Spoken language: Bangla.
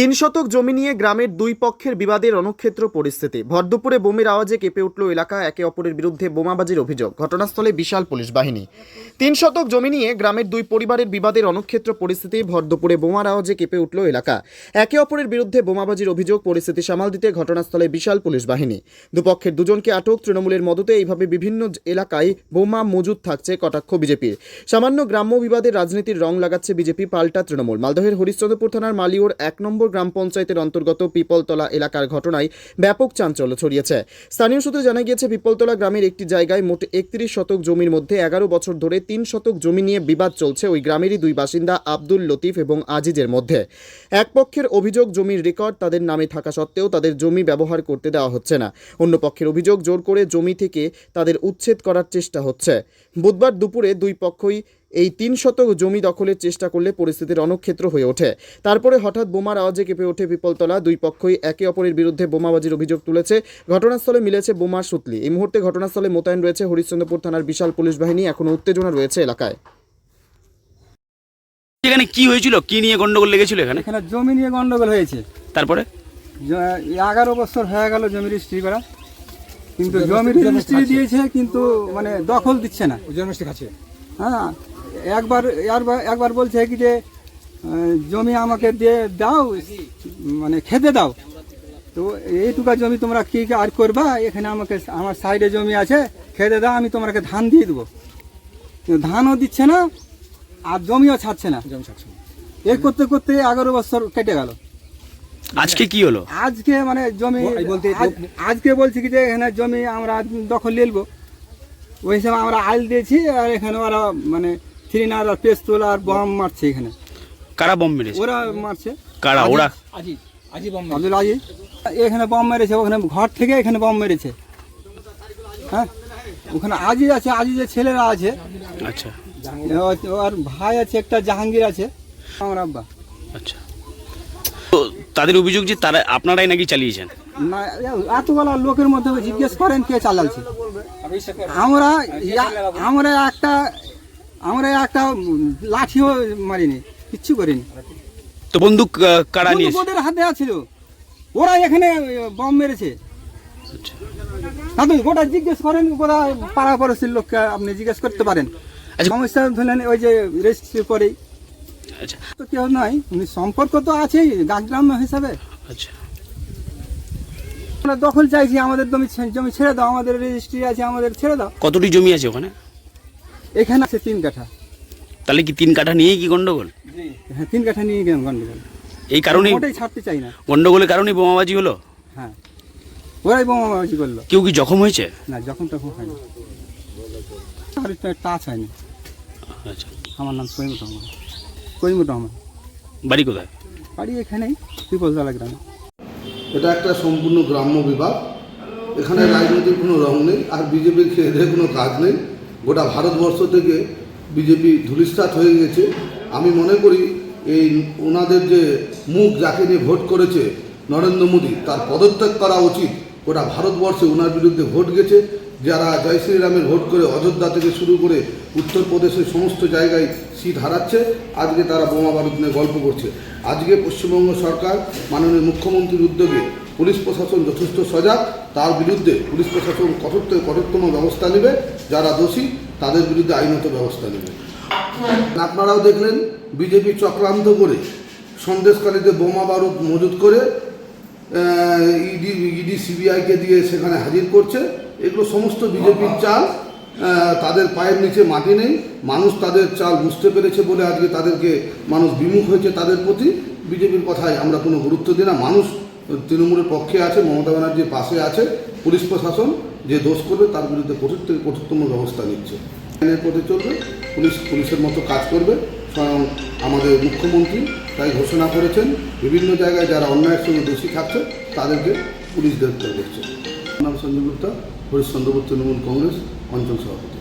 তিন শতক জমি নিয়ে গ্রামের দুই পক্ষের বিবাদের রণক্ষেত্র পরিস্থিতি। ভরদুপুরে বোমের আওয়াজে কেঁপে উঠল এলাকা একে অপরের বিরুদ্ধে বোমাবাজির অভিযোগ। ঘটনাস্থলে বিশাল পুলিশ বাহিনী। তিন শতক জমি নিয়ে গ্রামের দুই পরিবারের বিবাদের রণক্ষেত্র পরিস্থিতি ভরদুপুরে বোমার আওয়াজে কেঁপে উঠল এলাকা। একে অপরের বিরুদ্ধে বোমাবাজির অভিযোগ, পরিস্থিতি সামাল দিতে ঘটনাস্থলে বিশাল পুলিশ বাহিনী। দুপক্ষের দুজনকে আটক, তৃণমূলের মদতে এইভাবে বিভিন্ন এলাকায় বোমা মজুদ থাকছে কটাক্ষ বিজেপির। সামান্য গ্রাম্য বিবাদের রাজনীতির রং লাগাচ্ছে বিজেপি, পাল্টা তৃণমূল। মালদহের হরিশ্চন্দ্রপুর থানার মালিওর এক নম্বর গ্রাম পঞ্চায়েতের অন্তর্গত পিপলতলা এলাকার ঘটনায় ব্যাপক চাঞ্চল্য ছড়িয়েছে। স্থানীয় সূত্রে জানা গিয়েছে, পিপলতলা গ্রামের একটি জায়গায় মোট একত্রিশ শতক জমির মধ্যে এগারো বছর ধরে তিন শতক জমি নিয়ে বিবাদ চলছে ওই গ্রামেরই দুই বাসিন্দা আব্দুল লতিফ এবং আজিজের মধ্যে। এক পক্ষের অভিযোগ জমির রেকর্ড তাদের নামে থাকা সত্ত্বেও তাদের জমি ব্যবহার করতে দেওয়া হচ্ছে না। অন্য পক্ষের অভিযোগ, জোর করে জমি থেকে তাদের উচ্ছেদ করার চেষ্টা হচ্ছে। বুধবার দুপুরে দুই পক্ষই এই তিন শতক জমি দখলের চেষ্টা করলে পরিস্থিতির রণক্ষেত্র হয়ে ওঠে। তারপরে হঠাৎ বোমার আওয়াজে কেঁপে ওঠে পিপলতলা। দুই পক্ষই একে অপরের বিরুদ্ধে বোমাবাজির অভিযোগ তুলেছে। ঘটনাস্থলে মিলেছে বোমার সুতলি। এই মুহূর্তে ঘটনাস্থলে মোতায়েন রয়েছে হরিশ্চন্দ্রপুর থানার বিশাল পুলিশ বাহিনী। এখনও উত্তেজনা রয়েছে এলাকায়। এখানে কি হয়েছিল? কি নিয়ে গন্ডগোল লেগেছিল এখানে? এখানে জমি নিয়ে গন্ডগোল হয়েছে। তারপরে? জ- এগারো বছর হয়ে গেল জমি রেজিস্ট্রি করা। কিন্তু জমি রেজিস্ট্রি দিয়েছে কিন্তু মানে দখল দিচ্ছে না। জন্মাষ্টমী খাচ্ছে হ্যাঁ একবার একবার একবার বলছে কি যে জমি আমাকে দিয়ে দাও মানে খেতে দাও। তো এইটুকা জমি তোমরা কি আর করবা? এখানে আমাকে আমার সাইডে জমি আছে খেতে দাও আমি তোমাকে ধান দিয়ে দেবো। ধানও দিচ্ছে না আর জমিও ছাড়ছে না। জমি ছাড়ছে না। এই করতে করতে এগারো বছর কেটে গেল। আজকে কি হলো? আজকে মানে জমি বলতে- আজ- আজকে বলছি কি যে এখানে জমি আমরা দখল নিয়ে ওই সময় আমরা আইল দিয়েছি আর এখানে ওরা মানে থ্রিনার আর পেস্তল আর বম মারছে এখানে। কারা বম মেরেছে? ওরা মারছে। কারা? ওরা? আজি আজি বম আব্দুল আজিজ এখানে বম মেরেছে ওখানে ঘর থেকে এখানে বম মেরেছে। হ্যাঁ? ওখানে আজিজ আছে আজিজের ছেলেরা আছে। আচ্ছা। ওর ভাই আছে একটা জাহাঙ্গীর আছে। আমার আব্বা। আচ্ছা। তো তাদের অভিযোগ যে তারা আপনারাই নাকি চালিয়েছেন? না এতগুলা লোকের মধ্যে জিজ্ঞেস করেন কে চালাচ্ছে। আমরা আমরা একটা আমরা একটা লাঠিও মারিনি কিচ্ছু করিনি। তো বন্দুক কারা নিয়েছে? ওদের হাতে আছিল। ওরা এখানে বম মেরেছে। আচ্ছা। আপনি গোটা জিজ্ঞেস করেন গোটা পাড়া পড়োশির লোককে আপনি জিজ্ঞেস করতে পারেন। আচ্ছা। সমস্যা ধরলেন ওই যে রেজিস্ট্রি করেই। আচ্ছা। তো কেউ নয় উনি সম্পর্ক তো আছেই গ্রাম হিসাবে। আচ্ছা। আমরা দখল চাইছি আমাদের জমি জমি ছেড়ে দাও আমাদের রেজিস্ট্রি আছে আমাদের ছেড়ে দাও। কতটি জমি আছে ওখানে? এখানে আছে তিন কাঠা। তাহলে কি তিন কাঠা নিয়েই কি গন্ডগোল? হ্যাঁ তিন কাঠা নিয়ে গেলাম গন্ডগোল। এই কারণেই ওটাই ছাড়তে চাই না। গন্ডগোলের কারণেই বোমাবাজি হলো? হ্যাঁ। ওরাই বোমাবাজি করল। কেউ কি জখম হয়েছে? না যখন তখন হয়নি। আর টাচ হয়নি। আচ্ছা। আমার নাম কৈমুর রহমান। কৈমুর রহমান। বাড়ি কোথায়? বাড়ি এখানেই পিপলতলা গ্রামে। এটা একটা সম্পূর্ণ গ্রাম্য বিভাগ এখানে রাজনীতির কোনো রং নেই আর বিজেপির খেয়ে দেয়ে কোনো কাজ নেই। গোটা ভারতবর্ষ থেকে বিজেপি ধুলিস্তাত হয়ে গেছে। আমি মনে করি এই ওনাদের যে মুখ যাকে নিয়ে ভোট করেছে নরেন্দ্র মোদী, তার পদত্যাগ করা উচিত। গোটা ভারতবর্ষে ওনার বিরুদ্ধে ভোট গেছে। যারা জয় শ্রীরামের ভোট করে অযোধ্যা থেকে শুরু করে উত্তরপ্রদেশের সমস্ত জায়গায় সিট হারাচ্ছে, আজকে তারা বোমা বারুদ নিয়ে গল্প করছে। আজকে পশ্চিমবঙ্গ সরকার, মাননীয় মুখ্যমন্ত্রীর উদ্যোগে পুলিশ প্রশাসন যথেষ্ট সজাগ। তার বিরুদ্ধে পুলিশ প্রশাসন কঠোর থেকে কঠোরতম ব্যবস্থা নেবে। যারা দোষী, তাদের বিরুদ্ধে আইনত ব্যবস্থা নেবে। আপনারাও দেখলেন, বিজেপি চক্রান্ত করে সন্দেশকারীদের বোমা বারুদ মজুত করে ইডি ইডি সিবিআইকে দিয়ে সেখানে হাজির করছে। এগুলো সমস্ত বিজেপির চাল। তাদের পায়ের নিচে মাটি নেই। মানুষ তাদের চাল বুঝতে পেরেছে বলে আজকে তাদেরকে, মানুষ বিমুখ হয়েছে তাদের প্রতি। বিজেপির কথায় আমরা কোনো গুরুত্ব দিই না। মানুষ তৃণমূলের পক্ষে আছে, মমতা ব্যানার্জির পাশে আছে, পুলিশ প্রশাসন যে দোষ করবে তার বিরুদ্ধে কঠোর থেকে কঠোরতম ব্যবস্থা নিচ্ছে। আইনের পথে চলবে, পুলিশ পুলিশের মতো কাজ করবে, স্বয়ং আমাদের মুখ্যমন্ত্রী তাই ঘোষণা করেছেন, বিভিন্ন জায়গায় যারা অন্যায়ের সঙ্গে দোষী থাকছে, তাদেরকে পুলিশ গ্রেপ্তার করছে। নাম সঞ্জয় গুপ্তা হরিশ্চন্দ্রপুর তৃণমূল কংগ্রেস অঞ্চল সভাপতি।